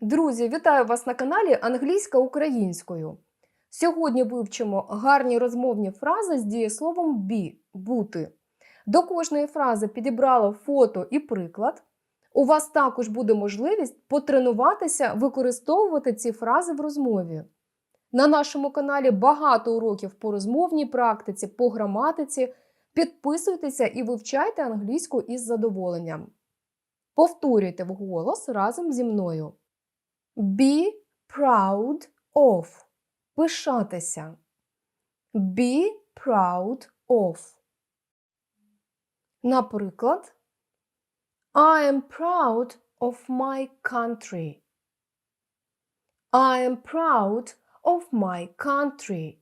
Друзі, вітаю вас на каналі Англійська українською. Сьогодні вивчимо гарні розмовні фрази з дієсловом be бути. До кожної фрази підібрала фото і приклад. У вас також буде можливість потренуватися використовувати ці фрази в розмові. На нашому каналі багато уроків по розмовній практиці, по граматиці. Підписуйтеся і вивчайте англійську із задоволенням. Повторюйте вголос разом зі мною. Be proud of. Пишатися. Be proud of. Наприклад, I am proud of my country. I am proud of my country.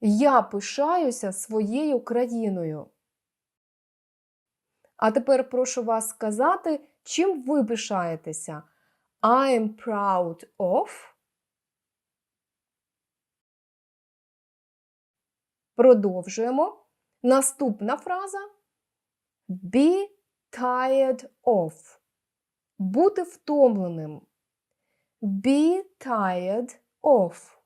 Я пишаюся своєю країною. А тепер прошу вас сказати, чим ви пишаєтеся. I am proud of. Продовжуємо. Наступна фраза be tired of. Бути втомленим. Be tired of.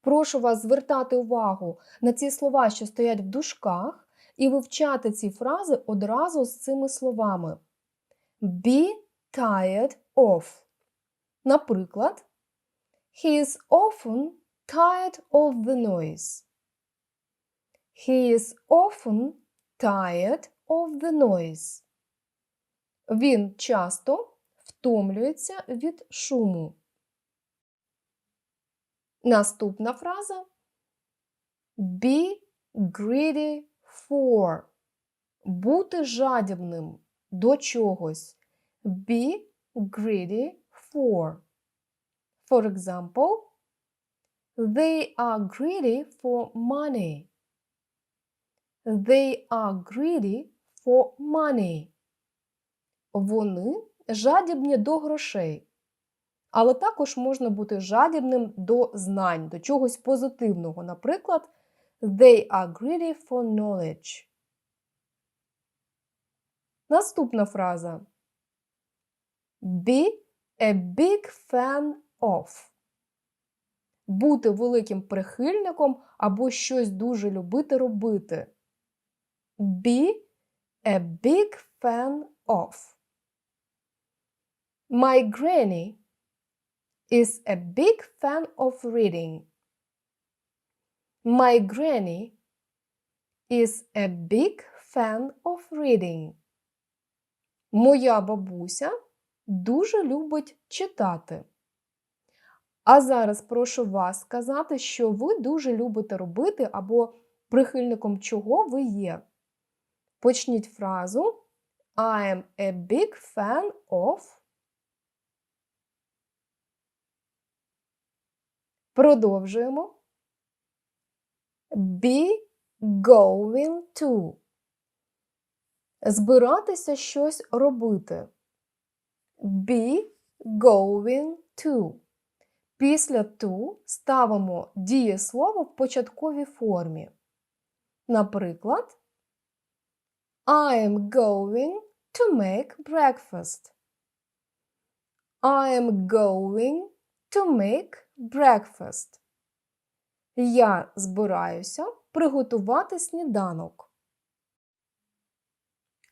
Прошу вас звертати увагу на ці слова, що стоять в дужках, і вивчати ці фрази одразу з цими словами. Be tired of. Наприклад, He is often tired of the noise. He is often tired of the noise. Він часто втомлюється від шуму. Наступна фраза be greedy for. Бути жадібним до чогось. Be greedy for. For example, they are greedy for money. They are greedy for money. Вони жадібні до грошей. Але також можна бути жадібним до знань, до чогось позитивного. Наприклад, they are greedy for knowledge. Наступна фраза. Be a big fan of. Бути великим прихильником або щось дуже любити робити. Be a big fan of. My granny is a big fan of reading. My granny is a big fan of reading. Моя бабуся дуже любить читати. А зараз прошу вас сказати, що ви дуже любите робити або прихильником чого ви є. Почніть фразу I am a big fan of. Продовжуємо. Be going to. Збиратися щось робити. Be going to. Після to ставимо дієслово в початковій формі. Наприклад, I am going to make breakfast. I am going to make breakfast. Я збираюся приготувати сніданок.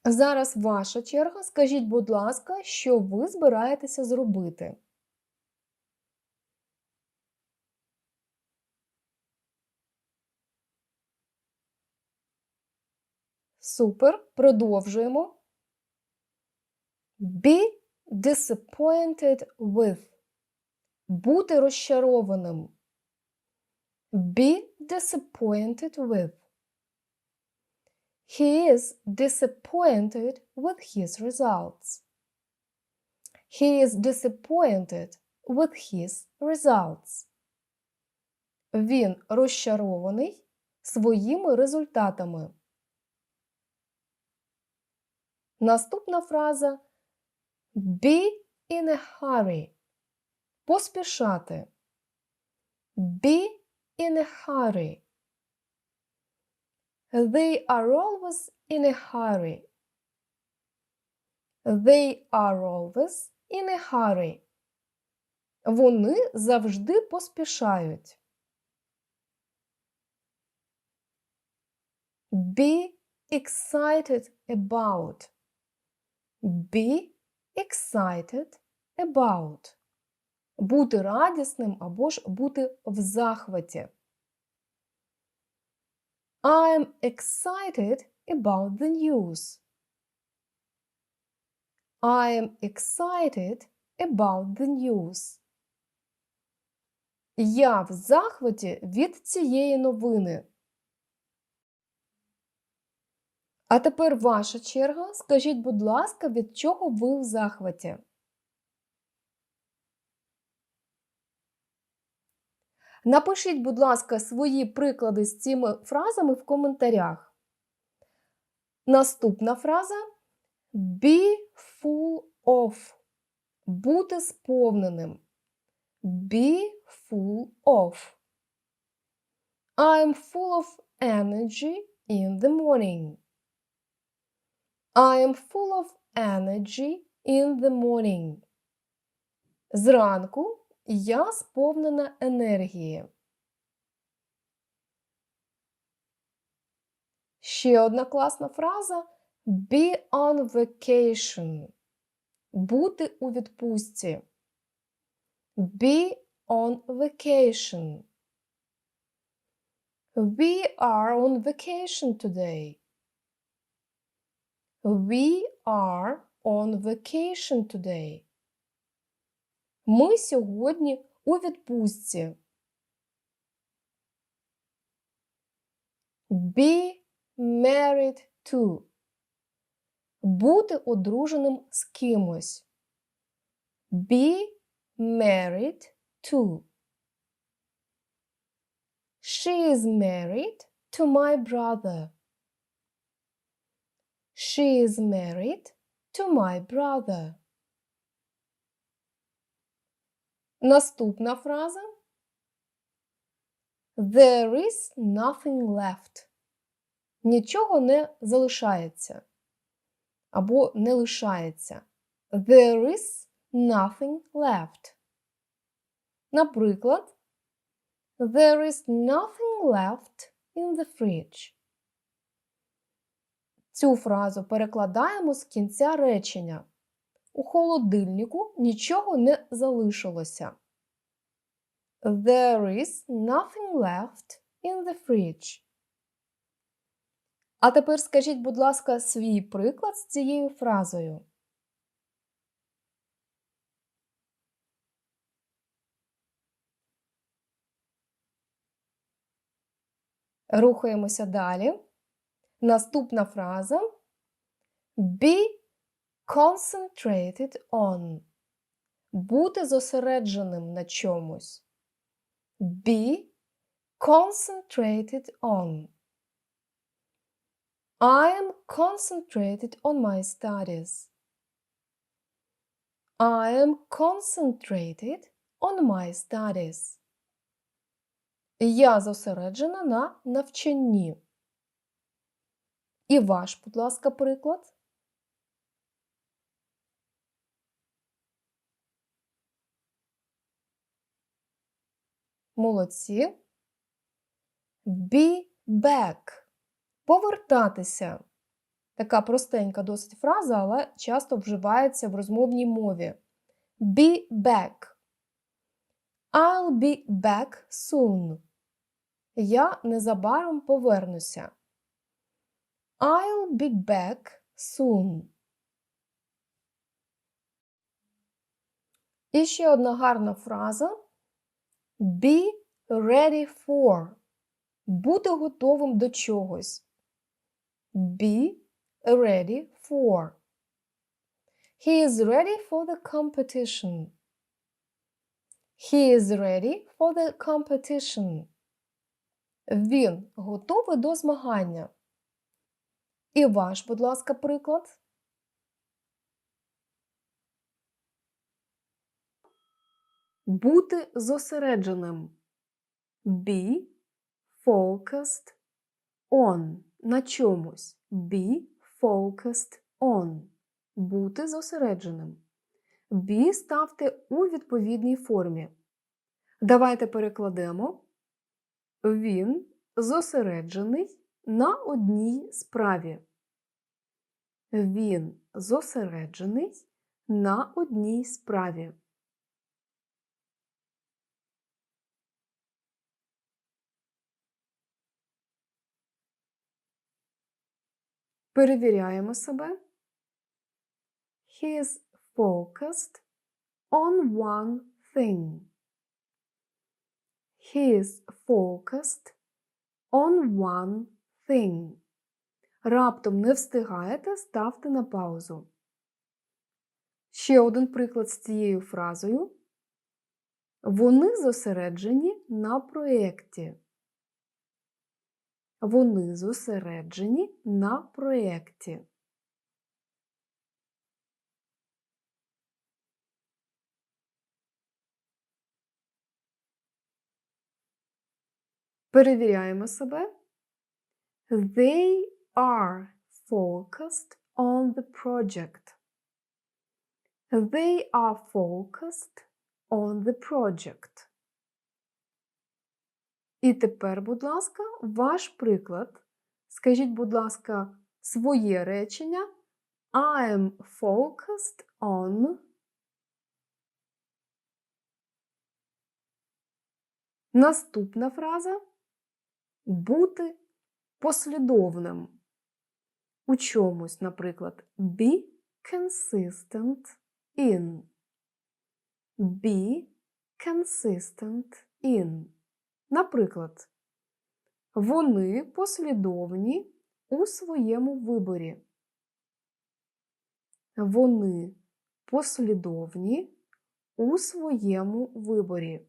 Зараз ваша черга. Скажіть, будь ласка, що ви збираєтеся зробити? Супер. Продовжуємо. Be disappointed with. Бути розчарованим. Be disappointed with. He is disappointed with his results. He is disappointed with his results. Він розчарований своїми результатами. Наступна фраза be in a hurry. Поспішати. Be in a hurry. They are always in a hurry. They are always in a hurry. Вони завжди поспішають. Be excited about. Be excited about. Бути радісним або ж бути в захваті. I'm excited about the news. I am excited about the news. Я в захваті від цієї новини. А тепер ваша черга. Скажіть, будь ласка, від чого ви в захваті? Напишіть, будь ласка, свої приклади з цими фразами в коментарях. Наступна фраза be full of. Бути сповненим. Be full of. I'm full of energy in the morning. I am full of energy in the morning. Зранку я сповнена енергії. Ще одна класна фраза be on vacation. Бути у відпустці. Be on vacation. We are on vacation today. We are on vacation today. Ми сьогодні у відпустці. Be married to. Бути одруженим з кимось. Be married to. She is married to my brother. She is married to my brother. Наступна фраза. There is nothing left. Нічого не залишається. Або не лишається. There is nothing left. Наприклад, There is nothing left in the fridge. Цю фразу перекладаємо з кінця речення. У холодильнику нічого не залишилося. There is nothing left in the fridge. А тепер скажіть, будь ласка, свій приклад з цією фразою. Рухаємося далі. Наступна фраза be concentrated on. Бути зосередженим на чомусь. Be concentrated on. I am concentrated on my studies. I am concentrated on my studies. Я зосереджена на навчанні. І ваш, будь ласка, приклад. Молодці. Be back. Повертатися. Така простенька досить фраза, але часто вживається в розмовній мові. Be back. I'll be back soon. Я незабаром повернуся. I'll be back soon. І ще одна гарна фраза. Be ready for. Бути готовим до чогось. Be ready for. He is ready for the competition. He is ready for the competition. Він готовий до змагання. І ваш, будь ласка, приклад. Бути зосередженим. Be focused on. На чомусь. Be focused on. Бути зосередженим. be ставте у відповідній формі. Давайте перекладемо. Він зосереджений на одній справі. Він зосереджений на одній справі. Перевіряємо себе. He is focused on one thing. He is focused on one thing. Раптом не встигаєте, ставте на паузу. Ще один приклад з цією фразою. Вони зосереджені на проєкті. Вони зосереджені на проєкті. Перевіряємо себе. They are focused on the project. They are focused on the project. І тепер, будь ласка, ваш приклад. Скажіть, будь ласка, своє речення. I am focused on. Наступна фраза бути послідовним. У чомусь, наприклад, be consistent in. Be consistent in. Наприклад, вони послідовні у своєму виборі. Вони послідовні у своєму виборі.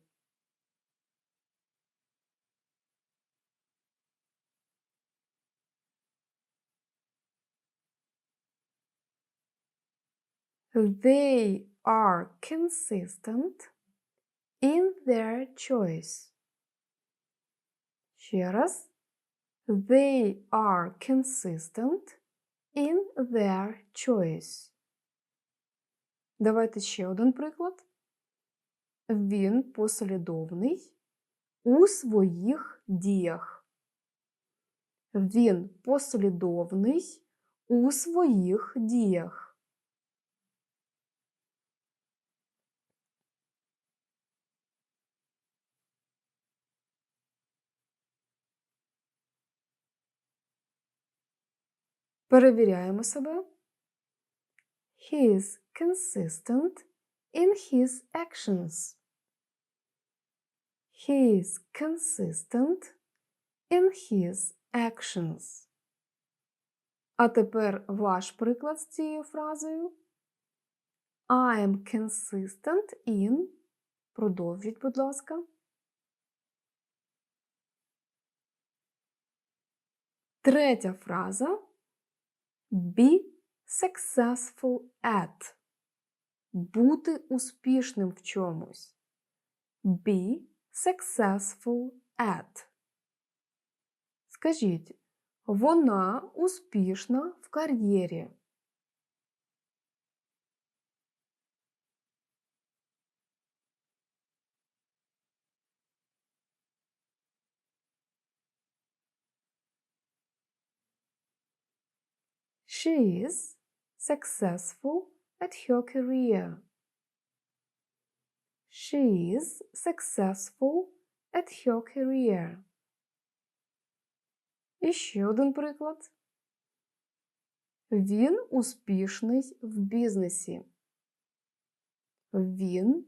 They are consistent in their choice. Ще раз. They are consistent in their choice. Давайте ще один приклад. Він послідовний у своїх діях. Він послідовний у своїх діях. Перевіряємо себе. He is consistent in his actions. He is consistent in his actions. А тепер ваш приклад з цією фразою. I am consistent in. Продовжіть, будь ласка. Третя фраза. Be successful at. Бути успішним в чомусь. Be successful at. Скажіть, вона успішна в кар'єрі. She is successful at her career. She is successful at her career. І ще один приклад. Він успішний в бізнесі. Він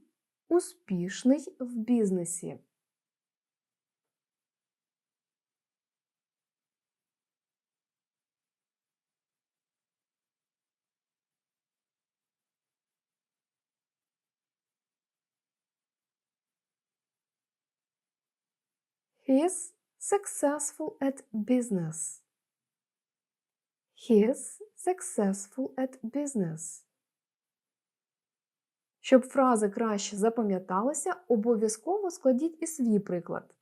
успішний в бізнесі. He is successful at business. He successful at business. Щоб фрази краще запам'яталися, обов'язково складіть і свій приклад.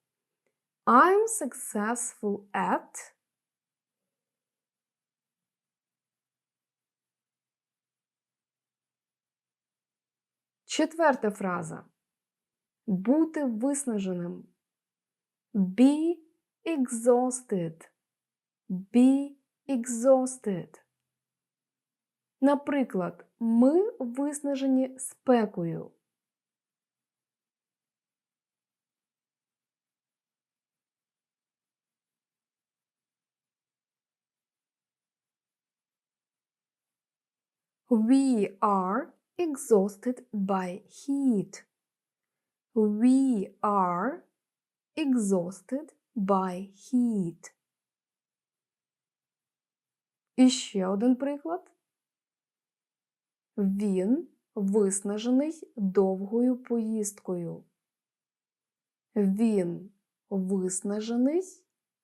I'm successful at. Четверта фраза. Бути виснаженим. Be exhausted. Be exhausted. Наприклад, ми виснажені спекою. We are exhausted by heat. We are exhausted by heat. І ще один приклад. Він виснажений довгою поїздкою. Він виснажений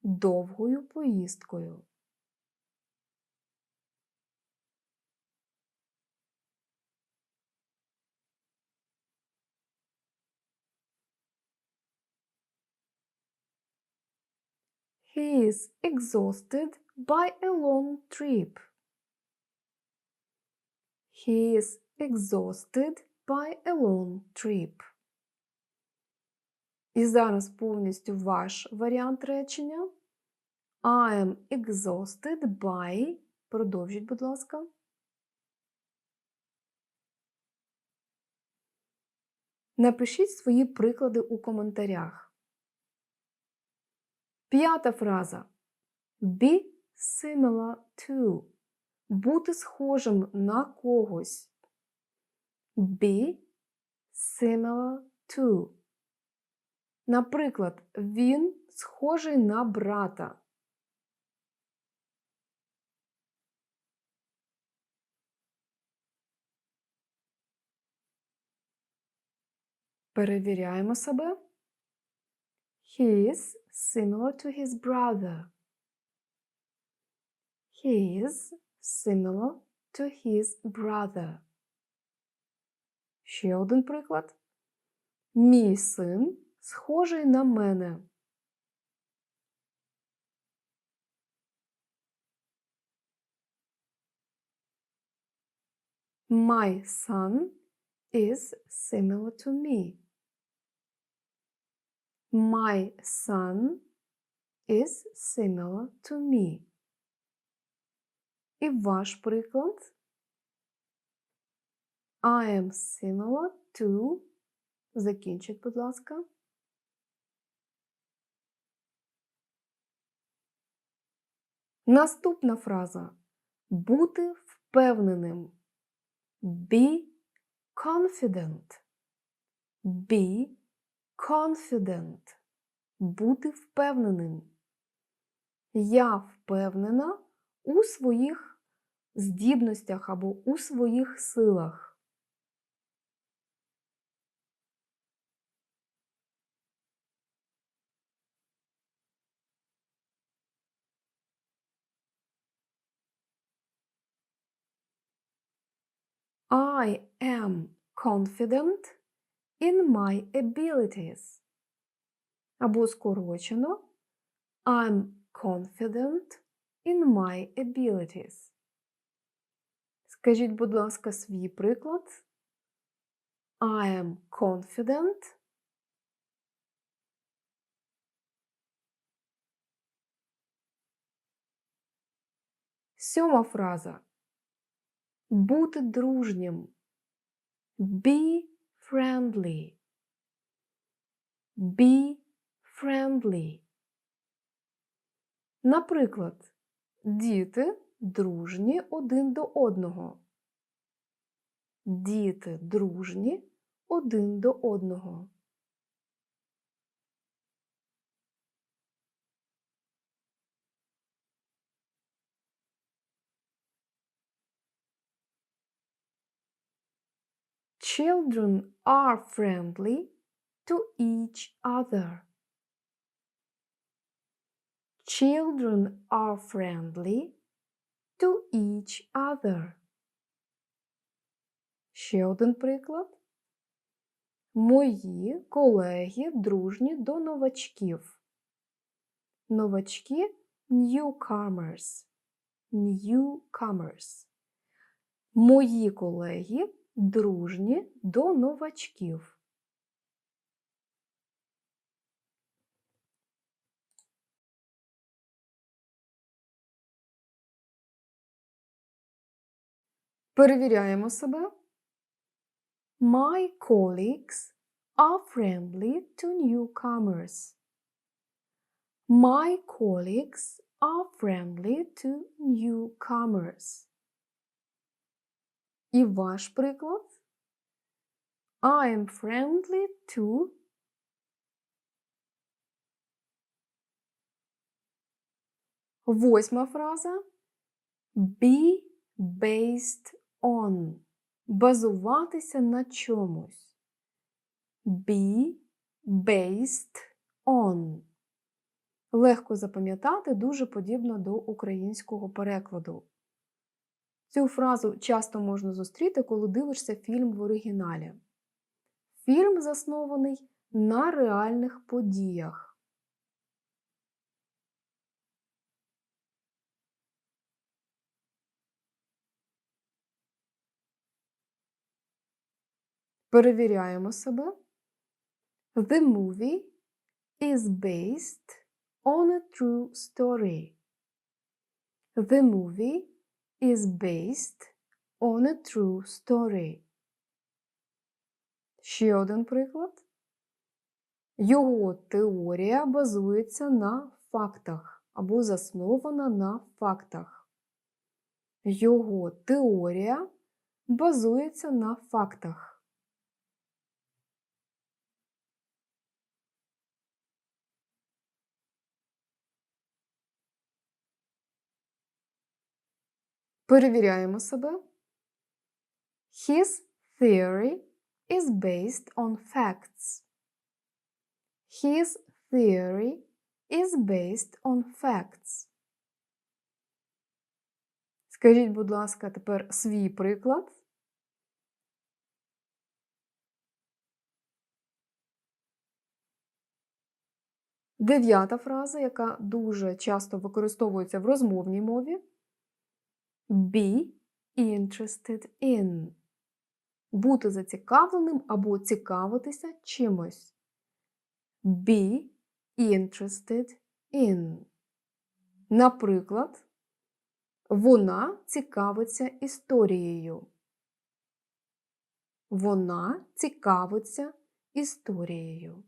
довгою поїздкою. He is exhausted by a long trip. He is exhausted by a long trip. І зараз повністю ваш варіант речення. I am exhausted by. Продовжіть, будь ласка. Напишіть свої приклади у коментарях. П'ята фраза. Be similar to. Бути схожим на когось. Be similar to. Наприклад, він схожий на брата. Перевіряємо себе. He is similar to his brother. He is similar to his brother. Ще один приклад. Мій син схожий на мене. My son is similar to me. My son is similar to me. І ваш приклад. I am similar to. Закінчіть, будь ласка. Наступна фраза. Бути впевненим. Be confident. Be confident. Бути впевненим. Я впевнена у своїх здібностях або у своїх силах. I am confident in my abilities. Або скорочено I'm confident in my abilities. Скажіть, будь ласка, свій приклад. I am confident. Сьома фраза. Бути дружнім. Be friendly. Be friendly. Наприклад, діти дружні один до одного. Діти дружні один до одного. Children are friendly to each other. Children are friendly to each other. Ще один приклад. Мої колеги дружні до новачків. Новачки newcomers. Newcomers. Мої колеги дружні до новачків. Перевіряємо себе. My colleagues are friendly to newcomers. My colleagues are friendly to newcomers. І ваш приклад. I am friendly to Восьма фраза. Be based on. Базуватися на чомусь. Be based on. Легко запам'ятати дуже подібно до українського перекладу. Цю фразу часто можна зустріти, коли дивишся фільм в оригіналі. Фільм заснований на реальних подіях. Перевіряємо себе. The movie is based on a true story. The movie is based on a true story. Ще один приклад. Його теорія базується на фактах або заснована на фактах. Його теорія базується на фактах. Перевіряємо себе. His theory is based on facts. His theory is based on facts. Скажіть, будь ласка, тепер свій приклад. Дев'ята фраза, яка дуже часто використовується в розмовній мові. Be interested in. Бути зацікавленим або цікавитися чимось. Be interested in. Наприклад, вона цікавиться історією. Вона цікавиться історією.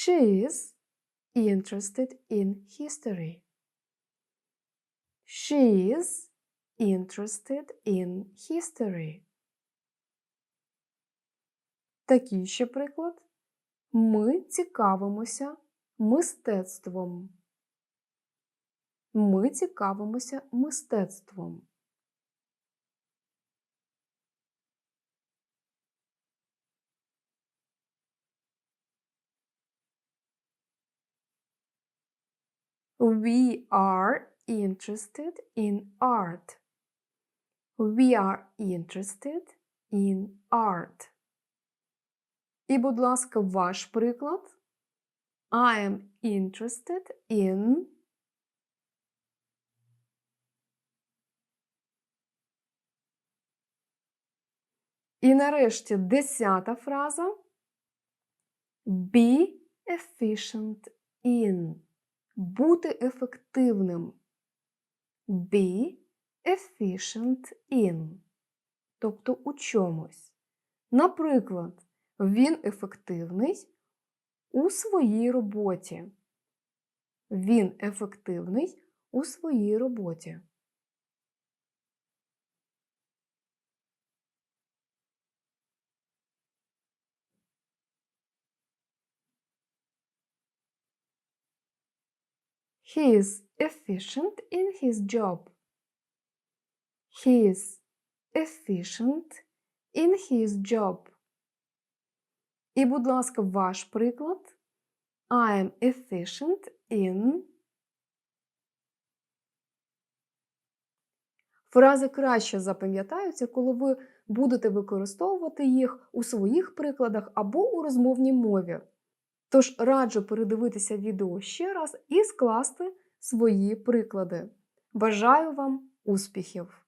She is interested in history. She is interested in history. Такий ще приклад. Ми цікавимося мистецтвом. Ми цікавимося мистецтвом. We are interested in art. We are interested in art. І, будь ласка, ваш приклад. I am interested in. І нарешті десята фраза. Be efficient in. Бути ефективним. Be efficient in. Тобто у чомусь. Наприклад, він ефективний у своїй роботі. Він ефективний у своїй роботі. He is efficient in his job. He is efficient in his job. І, будь ласка, ваш приклад. I am efficient in. Фрази краще запам'ятаються, коли ви будете використовувати їх у своїх прикладах або у розмовній мові. Тож раджу передивитися відео ще раз і скласти свої приклади. Бажаю вам успіхів!